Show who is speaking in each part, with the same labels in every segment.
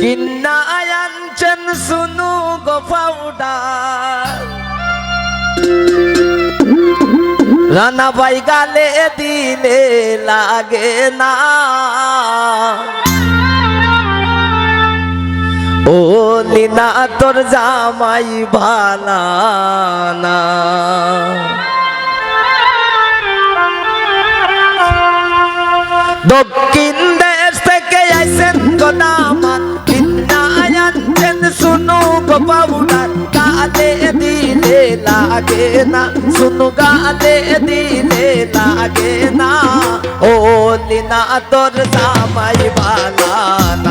Speaker 1: কিন্না আয়ানছেন শুনু গো রানা ভাই গালে দিলে লাগে না ও লীনা তোর জামাই ভালানা দক্ষিণ দেশ থেকে আইসেন কোনা বাবুনার গালে দিলে লাগে না শুনু গালে দিলে লাগে না ও লিনা তোর জামাই বালা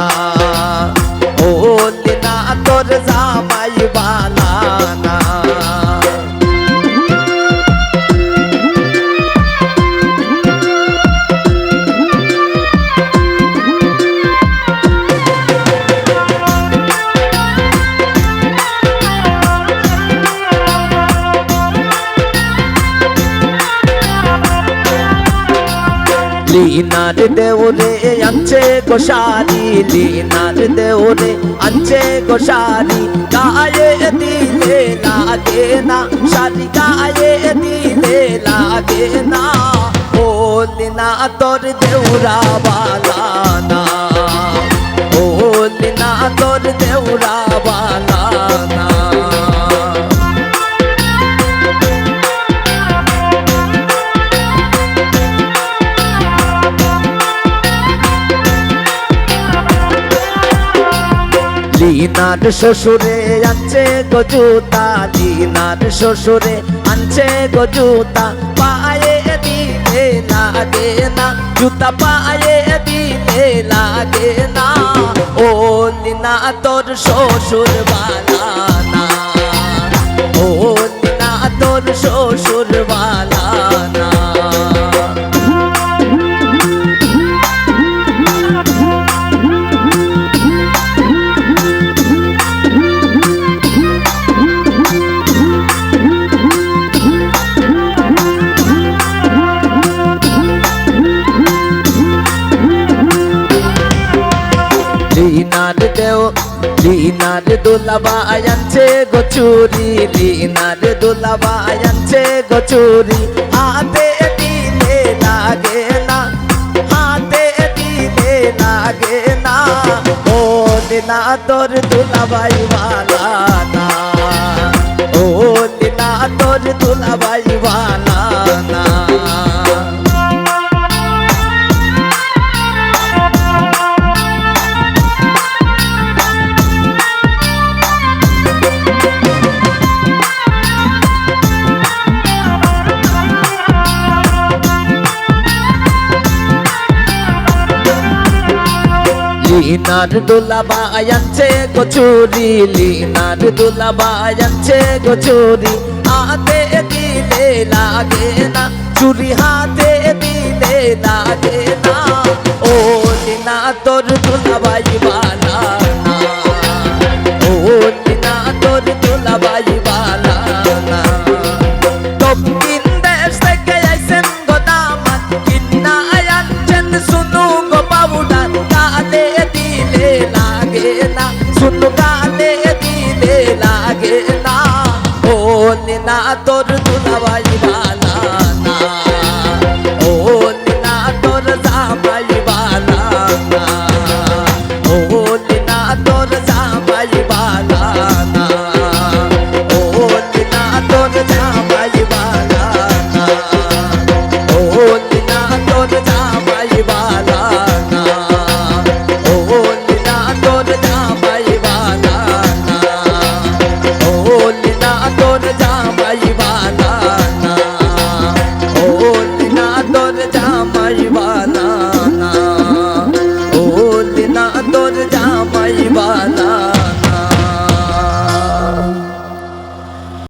Speaker 1: লিনার দেওরে আনছে গোসারি লিনার দেওরে আনছে গোসারি গায়ে দিলে লাগে না সারি গায়ে দিলে লাগে না। ও লিনা, তোর দেউরা বালা না। লিনার শ্বশুরে আনছে গজুতা লিনার শ্বশুরে আনছে গজুতা পায়ে দিলে লাগে না, জুতা পায়ে দিলে লাগে না। ও লিনা তোর শ্বশুর বালা না ও লিনা তোর শ্বশুর লিনার দোলাবা আয়ানছে গোচুরি লিনার দোলাবা আয়ানছে গোচুরি হাতে দিলে লাগে না, হাতে দিলে লাগে না। ও দিনা তোর দোলাবাই ভালা না। লিনার দোলা বায়াচ্ছে কচুরি লিনার দোলা বায়াচ্ছে কচুরি হাতে দিলে লাগে না, চুরি হাতে দিলে লাগে না। ও লিনা, তোর দোলা বাই বালা ও লিনা, তোর দোলা বাই তোর দুলাবাই বানা